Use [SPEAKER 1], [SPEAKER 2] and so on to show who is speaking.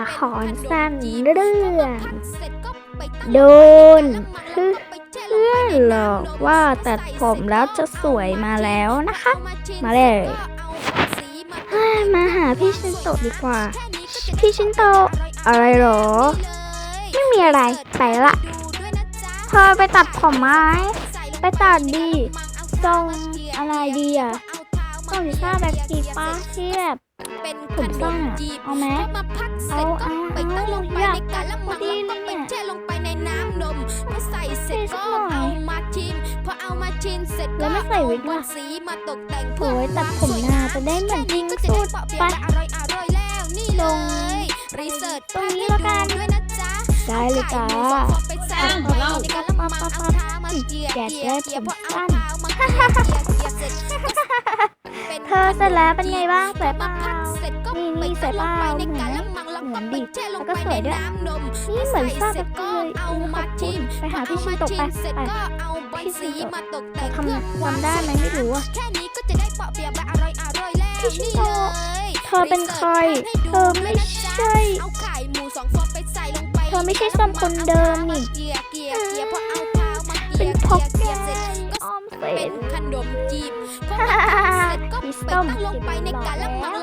[SPEAKER 1] ละครสั้นเรื่องโดนเพื่อนหลอกว่าตัดผมแล้วจะสวยมาแล้วนะคะ มาเลยมาหาพี่ชินโตดีกว่า พี่ชินโตอะไรหรอ ไม่มีอะไรไปละเธอไปตัดผมไหมไปตัดดีทรงอะไรดีอะ ต้องลิซ่าแบบกีป้าเทียบผมสั้นอะเอาไหมเอาเอาเอาอยากตัดพอดีเลยเนี่ย
[SPEAKER 2] แช่ลงไปในน้ำนมพอใส่เสร็จก็เอามาชิมพอเอามาชิมเสร็จ
[SPEAKER 1] แล้
[SPEAKER 2] ก็
[SPEAKER 1] วไม่ใส่วิกว่ะ
[SPEAKER 2] สีมาตกแต่ง
[SPEAKER 1] โอ้ยตัดผมหน้าจะได้เหมือนจริงสุดไป
[SPEAKER 2] อร่อยอร่อยแล้วนี่เลยรีเสิร์ช
[SPEAKER 1] ตรงนี้ล้วกัน
[SPEAKER 2] ด้วยนะจ๊ะ
[SPEAKER 1] ได้เลยจ้า
[SPEAKER 2] ไปใส่
[SPEAKER 1] เอา
[SPEAKER 2] ลงไปในกะละมัง
[SPEAKER 1] เอา
[SPEAKER 2] เท้ามาเกียเกียเกี่ย
[SPEAKER 1] ผม
[SPEAKER 2] พอเอาเท้ามาเกียเกียเสร็จ
[SPEAKER 1] เธอเสร็จแล้วเป็นไงบ้างสวยเปล่า
[SPEAKER 2] เสร็จก็
[SPEAKER 1] นี่
[SPEAKER 2] ไป
[SPEAKER 1] นี่สวยเปล่า
[SPEAKER 2] ลงไปใน
[SPEAKER 1] เหมือน
[SPEAKER 2] กะ
[SPEAKER 1] ไหม
[SPEAKER 2] ละมังแล้ว
[SPEAKER 1] เหมื
[SPEAKER 2] ก็
[SPEAKER 1] อน
[SPEAKER 2] ไป
[SPEAKER 1] ดิ
[SPEAKER 2] แช่ลง
[SPEAKER 1] แล้ว
[SPEAKER 2] ไป
[SPEAKER 1] ก็ส
[SPEAKER 2] ใน
[SPEAKER 1] วยด้วย
[SPEAKER 2] น้ำนม
[SPEAKER 1] นี่เหมือน
[SPEAKER 2] ใส่
[SPEAKER 1] ซาบ
[SPEAKER 2] เสร็จ
[SPEAKER 1] เล
[SPEAKER 2] ก็
[SPEAKER 1] ย
[SPEAKER 2] เอา
[SPEAKER 1] เออข
[SPEAKER 2] มา
[SPEAKER 1] อบคุ
[SPEAKER 2] ชิ
[SPEAKER 1] ณ
[SPEAKER 2] ม
[SPEAKER 1] ไปหาพี่ชินโตะไป
[SPEAKER 2] เสร็จ
[SPEAKER 1] ไป
[SPEAKER 2] ก็เอาใบ
[SPEAKER 1] พี่ชิ
[SPEAKER 2] สี
[SPEAKER 1] นโตะ
[SPEAKER 2] มาตกแต่ง
[SPEAKER 1] ทำ
[SPEAKER 2] เครื่องหวาน
[SPEAKER 1] ทำได้ไหมไม่รู้อะ
[SPEAKER 2] แค่นี้ก็จะได้เปาะเปียกแบบอร่อยอร่อยแล้ว
[SPEAKER 1] พี่ชิน
[SPEAKER 2] นี่
[SPEAKER 1] โตะ
[SPEAKER 2] เลย
[SPEAKER 1] เธอเป็นใคร เธอไม่ใช่
[SPEAKER 2] เอาไข่หมูสองฟองไปใส่ลงไป
[SPEAKER 1] เธอไม่ใช่ส้มคนเดิมนี่
[SPEAKER 2] เกลี่ยเกลี่ยเกลี่ยพอเอาเท้ามาเก
[SPEAKER 1] เป็
[SPEAKER 2] ลี่
[SPEAKER 1] น
[SPEAKER 2] ย
[SPEAKER 1] พก
[SPEAKER 2] เก
[SPEAKER 1] แก
[SPEAKER 2] ลี่ยเสร็จก็
[SPEAKER 1] ออม
[SPEAKER 2] เป็
[SPEAKER 1] สิ
[SPEAKER 2] น
[SPEAKER 1] น
[SPEAKER 2] ขนมจีบ พอมาทำ